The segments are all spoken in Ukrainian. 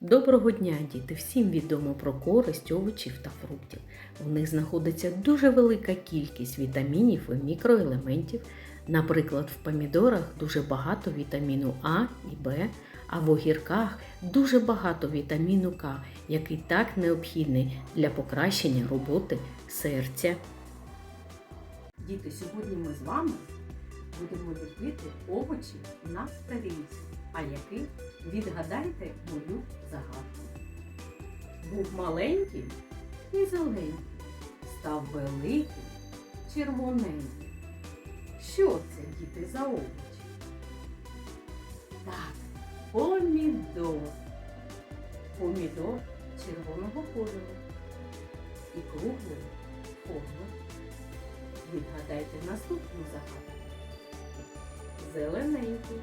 Доброго дня, діти! Всім відомо про користь овочів та фруктів. В них знаходиться дуже велика кількість вітамінів і мікроелементів. Наприклад, в помідорах дуже багато вітаміну А і Б, а в огірках дуже багато вітаміну К, який так необхідний для покращення роботи серця. Діти, сьогодні ми з вами будемо ліпити овочі на тарілці. А який? Відгадайте мою загадку. Був маленький і зеленький, став великим, червоненьким. Що це, діти, за овочі? Так, помідор. Помідор червоного кольору і круглої форми. Відгадайте наступну загадку. Зелененький,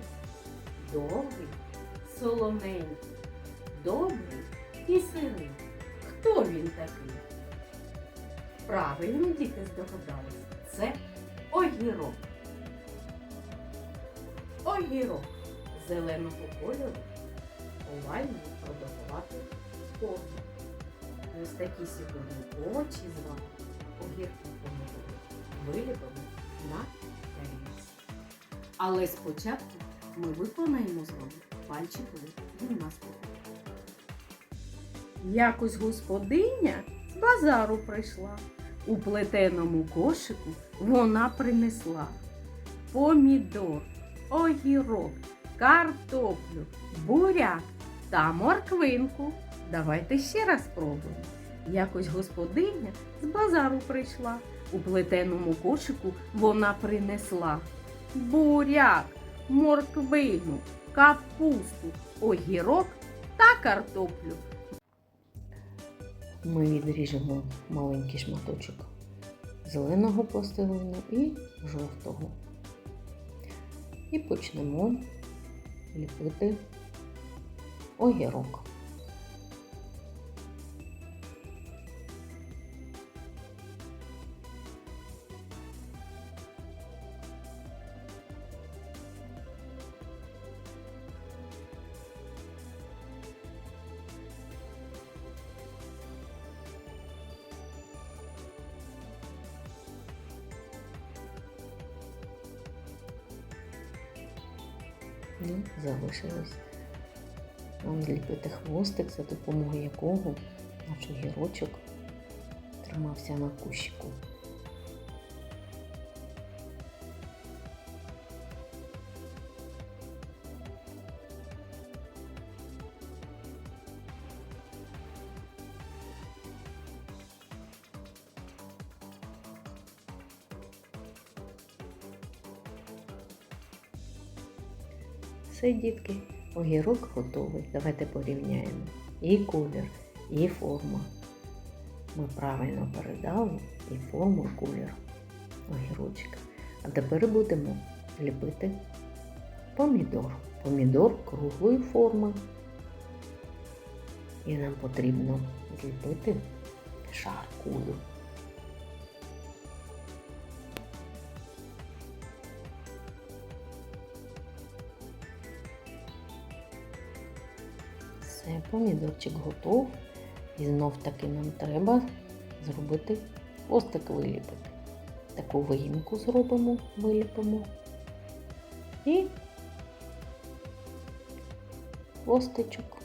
довгий, солоненький, добрий і сирий. Хто він такий? Правильно діти здогадалися. Це огірок. Огірок зеленого кольору, овальної продовгувати форми. Ось такі сьогодні овочі з вами, огірки помідори, виліпимо на тарілці. Але спочатку ми виконаємо з вами пальчикову гімнастику. Якось господиня з базару прийшла. У плетеному кошику вона принесла помідор, огірок, картоплю, буряк та морквинку. Давайте ще раз спробуємо. Якось господиня з базару прийшла. У плетеному кошику вона принесла буряк, морквину, капусту, огірок та картоплю. Ми відріжемо маленький шматочок зеленого пластилину і жовтого. І почнемо ліпити огірок. І залишилось нам зліпити хвостик, за допомогою якого наш огірочок тримався на кущику. Все, дітки, огірок готовий. Давайте порівняємо і колір, і форма. Ми правильно передали і форму, і колір огірочка. А тепер будемо ліпити помідор. Помідор круглої форми. І нам потрібно зліпити шар кулю. Все, помідорчик готов. І знов таки нам треба зробити хвостик виліпити. Таку виїмку зробимо, виліпимо. І хвостичок.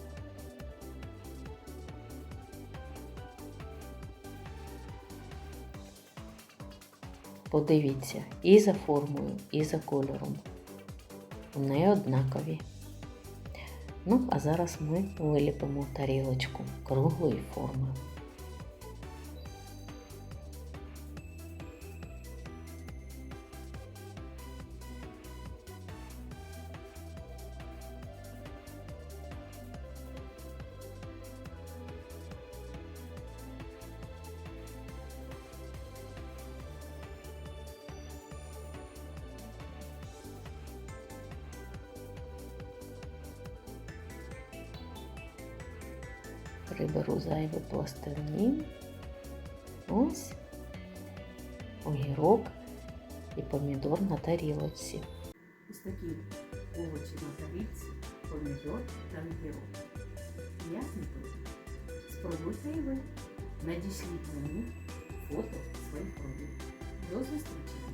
Подивіться і за формою, і за кольором. Вони однакові. Ну, а зараз ми виліпимо тарілочку круглої форми. Приберу зайвий пластилін. Ось огірок і помідор на тарілочці. Ось такі овочі на тарілці, помідор та огірок. не пити. Спробуйте і ви. Надішліть мені фото своїх родів. До зустрічі!